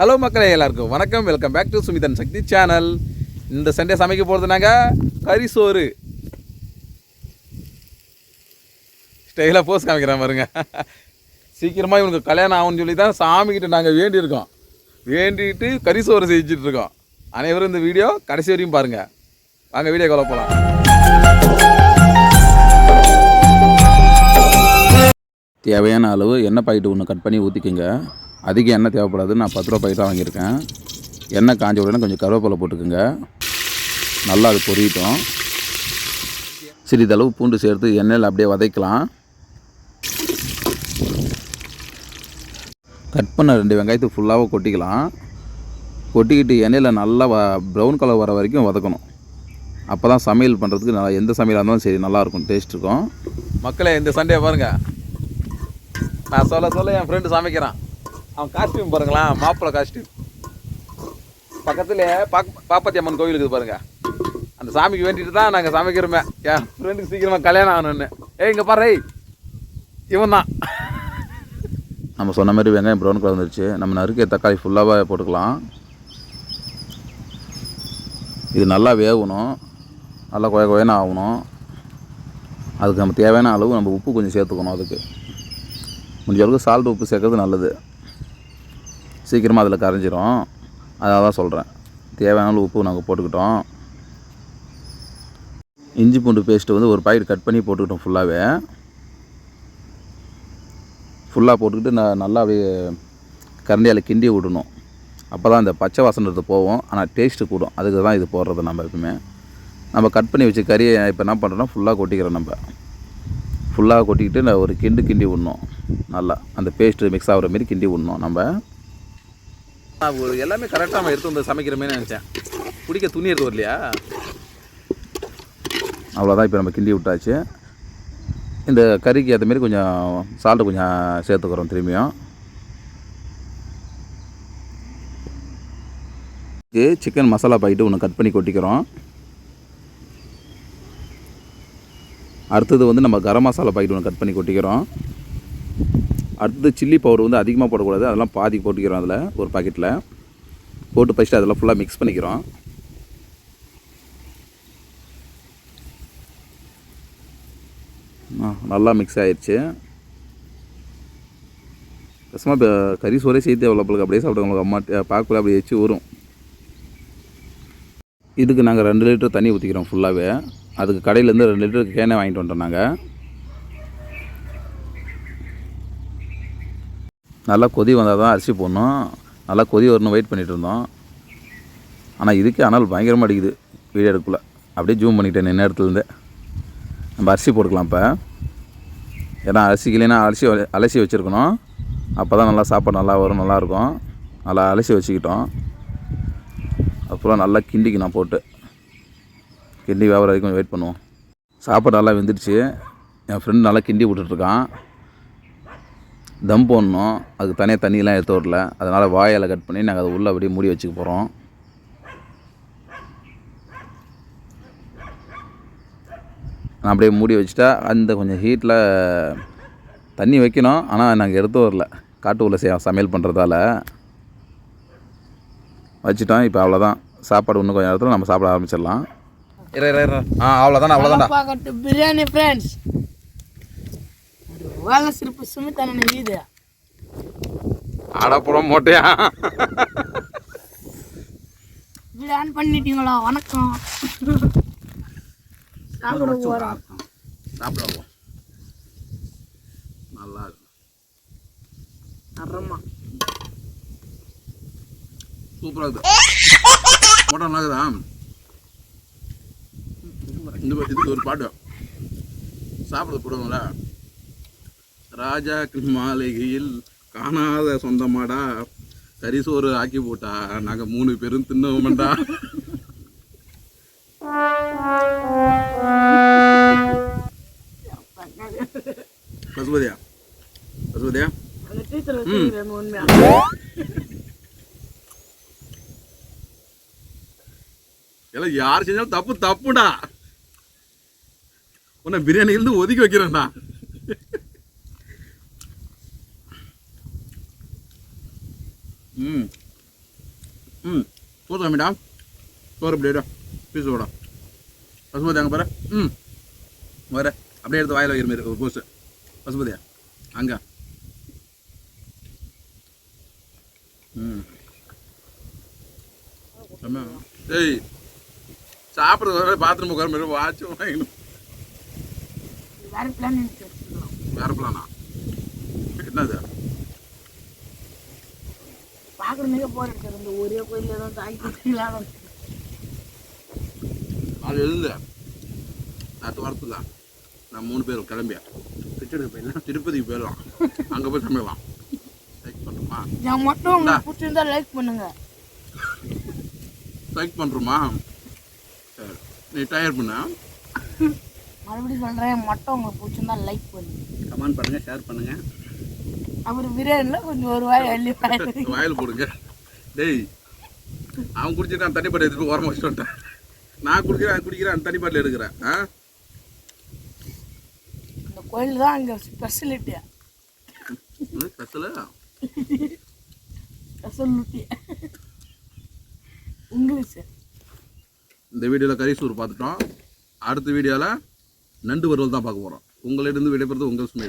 Hello மக்களே எல்லாருக்கும் வணக்கம். Welcome back to Sumithan Sakthi channel இந்த சண்டே சமைக்க போகிறது நாங்கள் கறி சோறு. ஸ்டைலாக போஸ் காமிக்கிறேன் பாருங்க. சீக்கிரமாக இவனுக்கு கல்யாணம் ஆகும்னு சொல்லி தான் சாமிக்கிட்ட நாங்கள் வேண்டியிருக்கோம். வேண்டிட்டு கறி சோறு செஞ்சுட்டு இருக்கோம். அனைவரும் இந்த வீடியோ கடைசி வரையும் பாருங்கள் வாங்க வீடியோ கொலை போகலாம் தேவையான அளவு எண்ணெய் பாக்கெட்டு ஒன்று கட் பண்ணி ஊற்றிக்கோங்க அதிக எண்ணெய் தேவைப்படாது நான் பத்து ரூபா தான் வாங்கியிருக்கேன். எண்ணெய் காஞ்ச உடனே கொஞ்சம் கருவேப்பிலை போட்டுக்கோங்க. நல்லா அது பொரியட்டும். சிறிதளவு பூண்டு சேர்த்து எண்ணெயில் அப்படியே வதைக்கலாம். கட் பண்ண ரெண்டு வெங்காயத்தை ஃபுல்லாக கொட்டிக்கலாம். கொட்டிக்கிட்டு எண்ணெயில் நல்லா ப்ரௌன் கலர் வர வரைக்கும் வதக்கணும். அப்போ தான் சமையல் பண்ணுறதுக்கு நல்லா எந்த சமையலாக இருந்தாலும் சரி நல்லாயிருக்கும் டேஸ்ட் இருக்கும். மக்களே இந்த சண்டே பாருங்கள் நான் சொல்ல சொல்ல என் ஃப்ரெண்டு சமைக்கிறான். அவன் காஸ்டியூம் பாருங்களேன் மாப்பிள்ளை காஸ்டியூம் பக்கத்தில் பாக் பாப்பாத்தி அம்மன் கோயில் இருக்குது பாருங்க. அந்த சாமிக்கு வேண்டிட்டு தான் நாங்கள் சமைக்கிறோமே. என் ஃப்ரெண்டுக்கு சீக்கிரமாக கல்யாணம் ஆகணும்னு. ஏய் இங்கே பாரு இவன் தான். நம்ம சொன்ன மாதிரி வெங்காயம் ப்ரௌன் கலர் வந்துருச்சு. நம்ம நறுக்கிய தக்காளி ஃபுல்லாகவே போட்டுக்கலாம். இது நல்லா வேகணும். நல்லா கொய கொயன்னு ஆகணும். அதுக்கு நம்ம தேவையான அளவு நம்ம உப்பு கொஞ்சம் சேர்த்துக்கணும் அதுக்கு. முடிஞ்ச அளவுக்கு சால்ட் உப்பு சேர்க்கறது நல்லது. சீக்கிரமாக அதில் கரைஞ்சிரும். அதாக தான் சொல்கிறேன் தேவையான உப்பு நாங்கள் போட்டுக்கிட்டோம். இஞ்சி பூண்டு பேஸ்ட்டு வந்து ஒரு பாக்கெட் கட் பண்ணி போட்டுக்கிட்டோம் ஃபுல்லாகவே ஃபுல்லாக போட்டுக்கிட்டு நான் நல்லா அப்படியே கரண்டியால் கிண்டி விடணும். அப்போ தான் இந்த பச்சை வாசனது போவோம் ஆனால் டேஸ்ட்டு கூடும். அதுக்கு தான் இது போடுறது நம்ம எப்பவுமே. நம்ம கட் பண்ணி வச்ச கறியை இப்போ என்ன பண்ணுறோன்னா ஃபுல்லாக கொட்டிக்கிறோம் நம்ம. ஃபுல்லாக கொட்டிக்கிட்டு நான் ஒரு கிண்டு கிண்டி விடணும். நல்லா. அந்த பேஸ்ட்டு மிக்ஸ் ஆகிற மாரி கிண்டி விடணும் நம்ம. ஒரு எல்லாமே கரெக்டாக நம்ம எடுத்து வந்து சமைக்கிற மாதிரி நினச்சேன். பிடிக்க துணி எடுத்து வரலையா? அவ்வளோதான் இப்போ நம்ம கிண்டி விட்டாச்சு. இந்த கறிக்கு ஏற்ற மாரி கொஞ்சம் சால்ட்டு கொஞ்சம் சேர்த்துக்கிறோம் திரும்பியும். சிக்கன் மசாலா பாக்கெட்டு ஒன்று கட் பண்ணி கொட்டிக்கிறோம். அடுத்தது வந்து நம்ம கரம் மசாலா பாக்கெட் ஒன்று கட் பண்ணி கொட்டிக்கிறோம். அடுத்தது சில்லி பவுடர் வந்து அதிகமாக போடக்கூடாது. அதெல்லாம் பாதி போட்டுக்கிறோம் அதில் ஒரு பாக்கெட்டில் போட்டு ஃபஸ்ட்டு அதெல்லாம் ஃபுல்லாக மிக்ஸ் பண்ணிக்கிறோம். நல்லா மிக்ஸ் ஆயிடுச்சு கஷ்டமாக இப்போ கறி சோறே சேர்த்து அவ்வளோப்பளுக்கு அப்படியே சாப்பிடுவாங்க அம்மா பார்க்கல அப்படியே வச்சு ஊறும். இதுக்கு நாங்கள் ரெண்டு லிட்டர் தண்ணி ஊற்றிக்கிறோம் ஃபுல்லாகவே அதுக்கு கடையிலேருந்து ரெண்டு லிட்டர் கேனே வாங்கிட்டு வந்துட்டோம் நாங்கள் நல்லா கொதி வந்தால் தான் அரிசி போடணும். நல்லா கொதி வரணும் வெயிட் பண்ணிகிட்டு இருந்தோம். ஆனால் இதுக்கே அனல் பயங்கரமாக அடிக்குது வீடியோ எடுக்கல அப்படியே ஜூம் பண்ணிக்கிட்டேன் நின்ன இடத்துலேருந்து நம்ம அரிசி போட்டுக்கலாம் இப்போ. ஏன்னா அரிசிக்கு இல்லைன்னா அரிசி வ- அலசி வச்சுருக்கணும். அப்போ தான் நல்லா சாப்பாடு நல்லா வரும் நல்லாயிருக்கும் நல்லா அலசி வச்சுக்கிட்டோம். அப்புறம் நல்லா கிண்டிக்கணும் போட்டு. கிண்டி வியாபாரம் வரைக்கும் வெயிட் பண்ணுவோம். சாப்பாடு நல்லா வெந்துடுச்சு. என் ஃப்ரெண்டு நல்லா கிண்டி விட்டுட்ருக்கான் தம் போடணும். அதுக்கு தனியாக தண்ணியெலாம் எடுத்து வரல. அதனால் வாயால் கட் பண்ணி நாங்கள் அதை உள்ளே அப்படியே மூடி வச்சுக்க போகிறோம் நான் அப்படியே மூடி வச்சுட்டா அந்த கொஞ்சம் ஹீட்டில் தண்ணி வைக்கணும். ஆனால் நாங்கள் எடுத்து வரல. காட்டு உள்ள செய்ய சமையல் பண்ணுறதால வச்சுட்டோம். இப்போ அவ்வளோதான் சாப்பாடு இன்னும் கொஞ்சம் நேரத்தில் நம்ம சாப்பிட ஆரம்பிச்சிடலாம். இரு இரு இரு. ஆ அவ்வளோதானே அவ்வளோதான்டா பிரியாணி ஃப்ரெண்ட்ஸ் வேலை சிறப்பு சுமித் அண்ணன் இது அடப்புறம் மோட்டையா? வீடு ஆன் பண்ணிட்டீங்களா? வணக்கம். சாப்பிடுவோம் நல்லா இருக்கும் தரமா சூப்பராக இருக்குது மோட்டா நல்லா இருக்குதா? இந்த இதுக்கு ஒரு பாட்டு. சாப்பிட போடுவாங்கள ராஜா மாளிகையில் காணாத சொந்தமாடா. கறி சோறு ஆக்கி போட்டா நாங்கள் மூணு பேரும் தின்னோம்டா பசுபதியா? பசுபதியா? எல்லாம் யார் செஞ்சாலும் தப்பு தப்புடா. உன்னை பிரியாணியிலிருந்து ஒதுக்கி வைக்கிறேன்டா. ம். ம். போதும் அம்மிடா சோறு அப்படியே பீஸ் விடா பசுமதி அங்கே பாரு. ம். வர அப்படியே எடுத்து வாயில் வைக்கிற மாதிரி ஒரு கோஸு பசுமதியா? அங்கே. ம். ஏய். சாப்பிட்றது வர பாத்ரூம் உட்கார மாதிரி வாட்ச் வாங்கணும் வேற பிளான் வேற பிளானா என்னது? பார்க்குறதுக்கே போர் இந்த ஒரே கோயிலில் தான் தாய் கொடுக்கலாம் அது எழுந்து அடுத்த வாரத்தில் நான் மூணு பேரும் கிளம்பியா. பிச்செடுக்க போயிடலாம். திருப்பதிக்கு போயிடலாம். அங்கே போய் சமைக்கலாம். லைக் பண்ணுறோமா நான் மட்டும் உங்களுக்கு பிடிச்சிருந்தா லைக் பண்ணுங்க. லைக் பண்ணுறோமா சரி. நீ டயர் பண்ண மறுபடியும் சொல்கிறேன் மட்டும் உங்களுக்கு பிடிச்சிருந்தா லைக் பண்ணுங்க. கமெண்ட் பண்ணுங்க ஷேர் பண்ணுங்க. அப்புறம் பிரியாணியில் கொஞ்சம் ஒரு வாய் அள்ளி வாய் வாயில் போடுங்க. டேய் அவன் குடிச்சிட்டு நான் தண்ணி பாட்டில் எடுத்து போய் ஓரமாக வச்சுட்டு வந்துட்டேன். நான் குடிக்கிறேன் அவன் குடிக்கிறேன் அந்த தண்ணி பாட்டில் எடுக்கிறேன். ஆ? இந்த கோயில் தான் அங்கே ஸ்பெஷலிட்டி ஸ்பெஷலு ஸ்பெஷலிட்டி இங்கிலீஷ் இந்த வீடியோவில் கரிசூர் பார்த்துட்டோம். அடுத்த வீடியோவில் நண்டு வறுவல் தான் பார்க்க போகிறோம் உங்களிடம் விடைபெறுறது உங்கள் சுமை